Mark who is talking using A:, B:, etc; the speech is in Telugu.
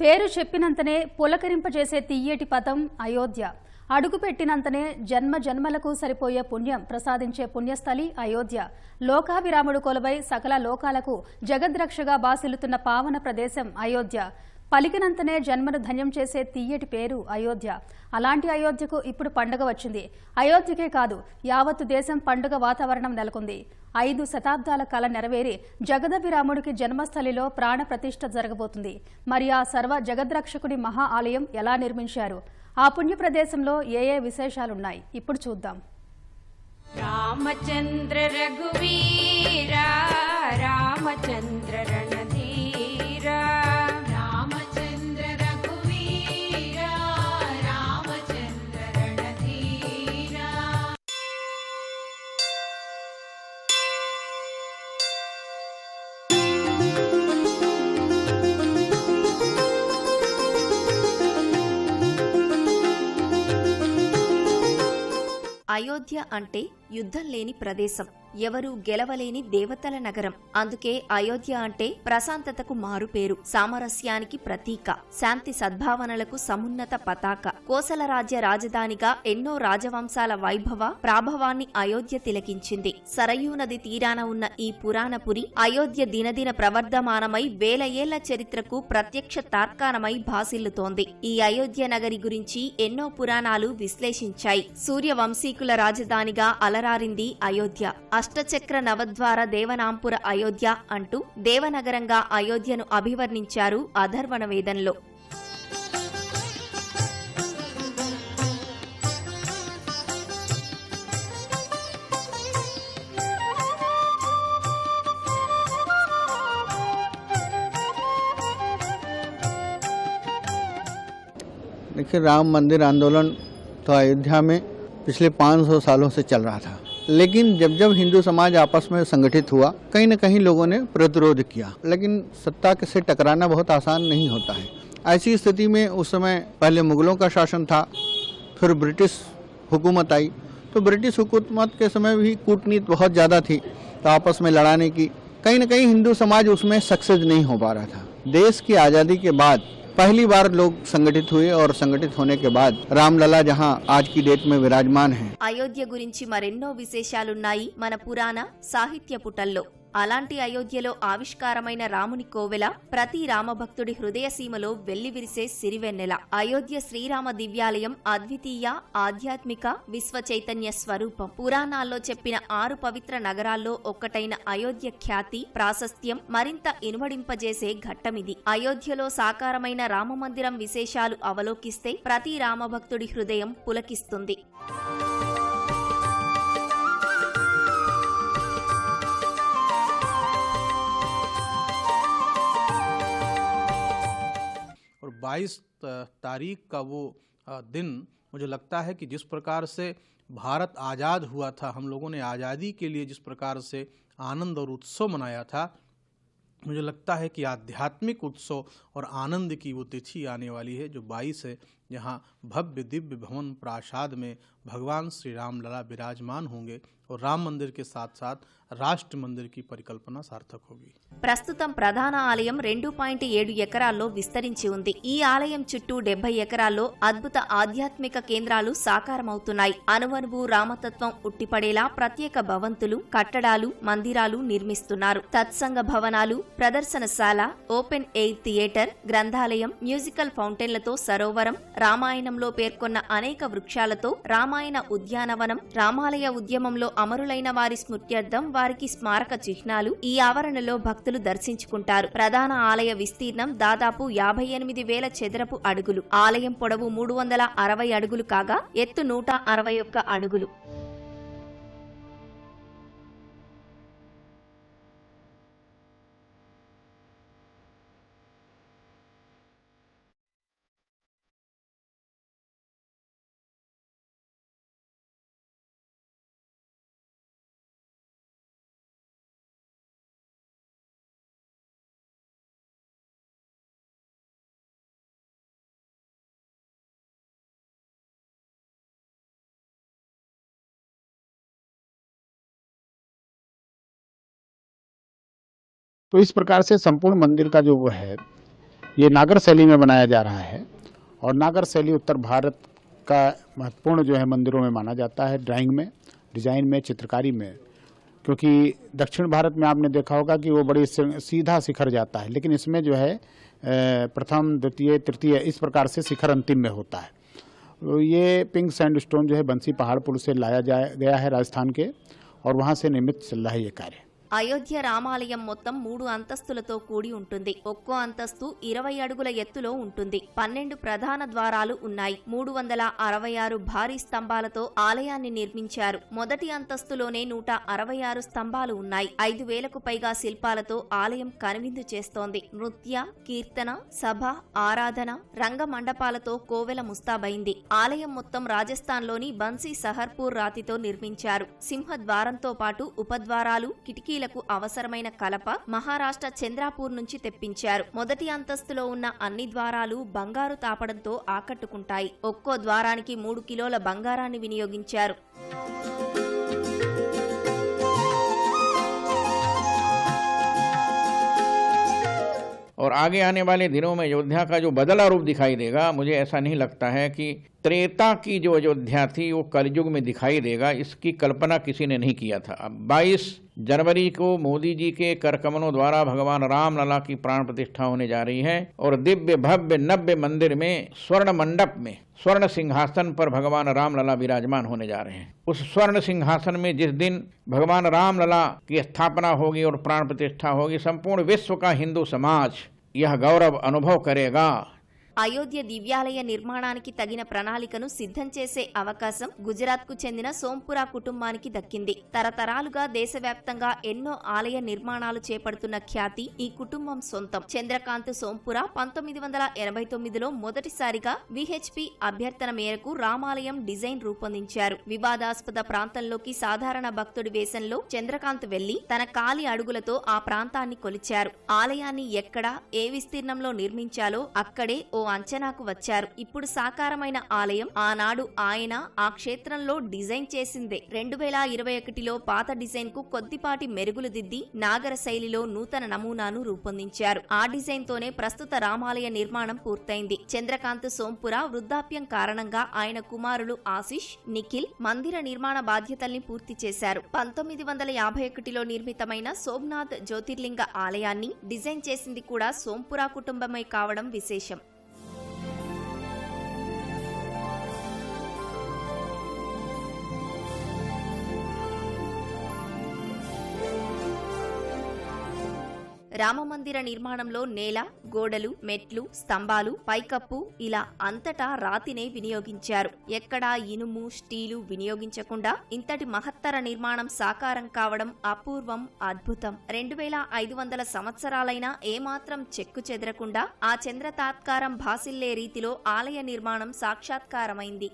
A: పేరు చెప్పినంతనే పులకరింపజేసే తీయటి పదం అయోధ్య. అడుగు పెట్టినంతనే జన్మ జన్మలకు సరిపోయే పుణ్యం ప్రసాదించే పుణ్యస్థలి అయోధ్య. లోకాభిరాముడు కొలువై సకల లోకాలకు జగద్రక్షగా బాసిల్లుతున్న పావన ప్రదేశం అయోధ్య. పలికినంతనే జన్మను ధన్యం చేసే తీయటి పేరు అయోధ్య. అలాంటి అయోధ్యకు ఇప్పుడు పండుగ వచ్చింది. అయోధ్యకే కాదు యావత్తు దేశం పండుగ వాతావరణం నెలకొంది. ఐదు శతాబ్దాల కళ నెరవేరి జగదభిరాముడికి జన్మస్థలిలో ప్రాణప్రతిష్ఠ జరగబోతుంది. మరి ఆ సర్వ జగద్రక్షకుడి మహా ఆలయం ఎలా నిర్మించారు? ఆ పుణ్య ప్రదేశంలో ఏ ఏ విశేషాలున్నాయి? ఇప్పుడు చూద్దాం.
B: రామచంద్ర రఘువీరా రామచంద్ర
C: అయోధ్య అంటే యుద్ధం లేని ప్రదేశం. ఎవరూ గెలవలేని దేవతల నగరం. అందుకే అయోధ్య అంటే ప్రశాంతతకు మారుపేరు సామరస్యానికి ప్రతీక శాంతి సద్భావనలకు సమున్నత పతాక. కోసల రాజ్య రాజధానిగా ఎన్నో రాజవంశాల వైభవ ప్రాభవాన్ని అయోధ్య తిలకించింది. సరయూ నది తీరాన ఉన్న ఈ పురాణపురి అయోధ్య దినదిన ప్రవర్ధమానమై వేల ఏళ్ళ చరిత్రకు ప్రత్యక్ష తార్కాణమై భాసిల్లుతోంది. ఈ అయోధ్య నగరి గురించి ఎన్నో పురాణాలు విశ్లేషించాయి. సూర్యవంశీకుల రాజధానిగా అలరారింది అయోధ్య. అష్టచక్ర నవద్వార దేవనాంపుర అయోధ్య అంటూ దేవనగరంగా అయోధ్యను అభివర్ణించారు అధర్వణ వేదంలో
D: देखिए राम मंदिर आंदोलन तो अयोध्या में पिछले 500 सालों से चल रहा था लेकिन जब जब हिंदू समाज आपस में संगठित हुआ, कहीं न कहीं लोगों ने प्रतिरोध किया। लेकिन सत्ता के से टकराना बहुत आसान नहीं होता है। ऐसी स्थिति में उस समय पहले मुगलों का शासन था, फिर ब्रिटिश हुकूमत आई। तो ब्रिटिश हुकूमत के समय भी कूटनीति बहुत ज़्यादा थी तो आपस में लड़ाने की। कहीं न कहीं हिंदू समाज उसमें सक्सेस नहीं हो पा रहा था। देश की आज़ादी के बाद पहली बार लोग संगठित हुए और संगठित होने के बाद रामलला जहां आज की डेट में विराजमान हैं
C: అయోధ్య గురించి మరెన్నో విశేషాలున్నాయి మన పురాణ సాహిత్య పుటల్లో అలాంటి అయోధ్యలో ఆవిష్కారమైన రాముని కోవెల ప్రతి రామభక్తుడి హృదయసీమలో వెల్లివిరిసే సిరివెన్నెల. అయోధ్య శ్రీరామ దివ్యాలయం అద్వితీయ ఆధ్యాత్మిక విశ్వ చైతన్య స్వరూపం. పురాణాల్లో చెప్పిన ఆరు పవిత్ర నగరాల్లో ఒక్కటైన అయోధ్య ఖ్యాతి ప్రాశస్త్యం మరింత ఇనుమడింపజేసే ఘట్టమిది. అయోధ్యలో సాకారమైన రామమందిరం విశేషాలు అవలోకిస్తే ప్రతి రామభక్తుడి హృదయం పులకిస్తుంది.
E: 22 तारीख का वो दिन मुझे लगता है कि जिस प्रकार से भारत आज़ाद हुआ था, हम लोगों ने आज़ादी के लिए जिस प्रकार से आनंद और उत्सव मनाया था, मुझे लगता है कि आध्यात्मिक उत्सव और आनंद की वो तिथि आने वाली है, जो 22 है, जहाँ भव्य दिव्य भवन प्रासाद में भगवान श्री राम लला विराजमान होंगे और राम मंदिर के साथ साथ राष्ट्र मंदिर की परिकल्पना सार्थक होगी
C: ప్రస్తుతం ప్రధాన ఆలయం రెండు పాయింట్ ఏడు ఎకరాల్లో విస్తరించి ఉంది ఈ ఆలయం చుట్టూ డెబ్బై ఎకరాల్లో అద్భుత ఆధ్యాత్మిక కేంద్రాలు సాకారమవుతున్నాయి అనువనువు రామతత్వం ఉట్టిపడేలా ప్రత్యేక భవంతులు కట్టడాలు మందిరాలు నిర్మిస్తున్నారు తత్సంగ భవనాలు ప్రదర్శనశాల ఓపెన్ ఎయిర్ థియేటర్ గ్రంథాలయం మ్యూజికల్ ఫౌంటైన్లతో సరోవరం రామాయణంలో పేర్కొన్న అనేక వృక్షాలతో రామాయణ ఉద్యానవనం రామాలయ ఉద్యమంలో అమరులైన వారి స్మృత్యర్థం వారికి స్మారక చిహ్నాలు ఈ ఆవరణలో భక్తులు దర్శించుకుంటారు. ప్రధాన ఆలయ విస్తీర్ణం దాదాపు యాభై ఎనిమిది వేల చదరపు అడుగులు. ఆలయం పొడవు మూడు వందల అరవై అడుగులు కాగా ఎత్తు నూట అరవై ఒక్క అడుగులు.
F: तो इस प्रकार से संपूर्ण मंदिर का जो वो है, ये नागर शैली में बनाया जा रहा है और नागर शैली उत्तर भारत का महत्वपूर्ण जो है मंदिरों में माना जाता है ड्राइंग में डिज़ाइन में, चित्रकारी में। क्योंकि दक्षिण भारत में आपने देखा होगा कि वो बड़ी सीधा शिखर जाता है, लेकिन इसमें जो है प्रथम, द्वितीय, तृतीय, इस प्रकार से शिखर अंतिम में होता है। तो ये पिंक सैंडस्टोन जो है बंसी पहाड़पुर से लाया जा गया है राजस्थान के और वहाँ से निर्मित चल रहा है ये कार्य।
C: అయోధ్య రామాలయం మొత్తం మూడు అంతస్తులతో కూడి ఉంటుంది. ఒక్కో అంతస్తు ఇరవై అడుగుల ఎత్తులో ఉంటుంది. పన్నెండు ప్రధాన ద్వారాలు ఉన్నాయి. మూడు వందల అరవై ఆరు భారీ స్తంభాలతో ఆలయాన్ని నిర్మించారు. మొదటి అంతస్తులోనే నూట అరవై ఆరు స్తంభాలు ఉన్నాయి. ఐదు వేలకు పైగా శిల్పాలతో ఆలయం కనువిందు చేస్తోంది. నృత్య కీర్తన సభ ఆరాధన రంగ మండపాలతో కోవెల ముస్తాబైంది. ఆలయం మొత్తం రాజస్థాన్లోని బన్సీ సహర్పూర్ రాతితో నిర్మించారు. సింహ ద్వారంతో పాటు ఉపద్వారాలు కిటికీలకు అవసరమైన కలప మహారాష్ట్ర చంద్రాపూర్ నుంచి తెప్పించారు మొదటి అంతస్తులో ఉన్న అన్ని ద్వారాలు బంగారు తాపడంతో ఆకట్టుకుంటాయి ఒక్కో ద్వారానికి మూడు కిలోల బంగారాన్ని వినియోగించారు
G: और आगे आने वाले दिनों में अयोध्या का जो बदला रूप दिखाई देगा मुझे ऐसा नहीं लगता है कि त्रेता की जो अयोध्या थी, वो कलयुग में दिखाई देगा। इसकी कल्पना किसी ने नहीं किया था। अब 22 जनवरी को मोदी जी के करकमलों द्वारा भगवान राम लला की प्राण प्रतिष्ठा होने जा रही है और दिव्य, भव्य, नव्य मंदिर में, स्वर्ण मंडप में, स्वर्ण सिंहासन पर भगवान राम लला विराजमान होने जा रहे हैं। उस स्वर्ण सिंहासन में जिस दिन भगवान राम लला की स्थापना होगी और प्राण प्रतिष्ठा होगी, संपूर्ण विश्व का हिंदू समाज यह गौरव अनुभव करेगा
C: అయోధ్య దివ్యాలయ నిర్మాణానికి తగిన ప్రణాళికను సిద్ధం చేసే అవకాశం గుజరాత్కు చెందిన సోంపురా కుటుంబానికి దక్కింది. తరతరాలుగా దేశవ్యాప్తంగా ఎన్నో ఆలయ నిర్మాణాలు చేపడుతున్న ఖ్యాతి ఈ కుటుంబం సొంతం. చంద్రకాంత్ సోంపురా పంతొమ్మిది వందల ఎనభై తొమ్మిదిలో మొదటిసారిగా విహెచ్పి అభ్యర్థన మేరకు రామాలయం డిజైన్ రూపొందించారు. వివాదాస్పద ప్రాంతంలోకి సాధారణ భక్తుడి వేషంలో చంద్రకాంత్ వెళ్ళి తన కాలి అడుగులతో ఆ ప్రాంతాన్ని కొలిచారు. ఆలయాన్ని ఎక్కడ ఏ విస్తీర్ణంలో నిర్మించాలో అక్కడే ఓ ఓ అంచనాకు వచ్చారు. ఇప్పుడు సాకారమైన ఆలయం ఆనాడు ఆయన ఆ క్షేత్రంలో డిజైన్ చేసిందే. రెండు వేల ఇరవై ఒకటిలో పాత డిజైన్కు కొద్దిపాటి మెరుగులు దిద్ది నాగర శైలిలో నూతన నమూనాను రూపొందించారు. ఆ డిజైన్ తోనే ప్రస్తుత రామాలయ నిర్మాణం పూర్తయింది. చంద్రకాంత్ సోంపుర వృద్ధాప్యం కారణంగా ఆయన కుమారులు ఆశిష్ నిఖిల్ మందిర నిర్మాణ బాధ్యతల్ని పూర్తి చేశారు. పంతొమ్మిది వందల యాభై ఒకటిలో నిర్మితమైన సోమనాథ్ జ్యోతిర్లింగ ఆలయాన్ని డిజైన్ చేసింది కూడా సోంపురా కుటుంబమే కావడం విశేషం. రామమందిర నిర్మాణంలో నేల గోడలు మెట్లు స్తంభాలు పైకప్పు ఇలా అంతటా రాతినే వినియోగించారు. ఎక్కడా ఇనుము స్టీలు వినియోగించకుండా ఇంతటి మహత్తర నిర్మాణం సాకారం కావడం అపూర్వం అద్భుతం. రెండు వేల ఐదు వందల సంవత్సరాలైనా ఏమాత్రం చెక్కు చెదరకుండా ఆ చంద్రతాత్కారం భాసిల్లే రీతిలో ఆలయ నిర్మాణం సాక్షాత్కారమైంది.